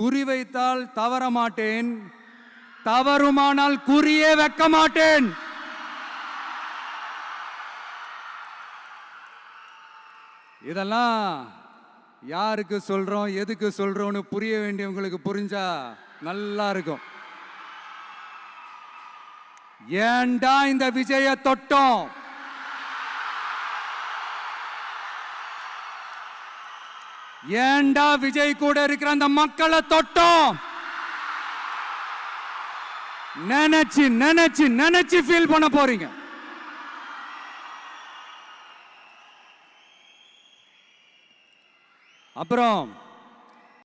குறிவைத்தால் தவற மாட்டேன் தவறுமானால் குறியே வைக்க மாட்டேன் இதெல்லாம் யாருக்கு சொல்றோம் எதுக்கு சொல்றோம்னு புரிய வேண்டியவங்களுக்கு புரிஞ்சா நல்லா இருக்கும். ஏன்டா இந்த விஜய தொட்டோம்? ஏன்டா விஜய் கூட இருக்கிற அந்த மக்களை தொட்டோம்? நினைச்சு நினைச்சு நினைச்சு ஃபீல் பண்ண போறீங்க. அப்புறம்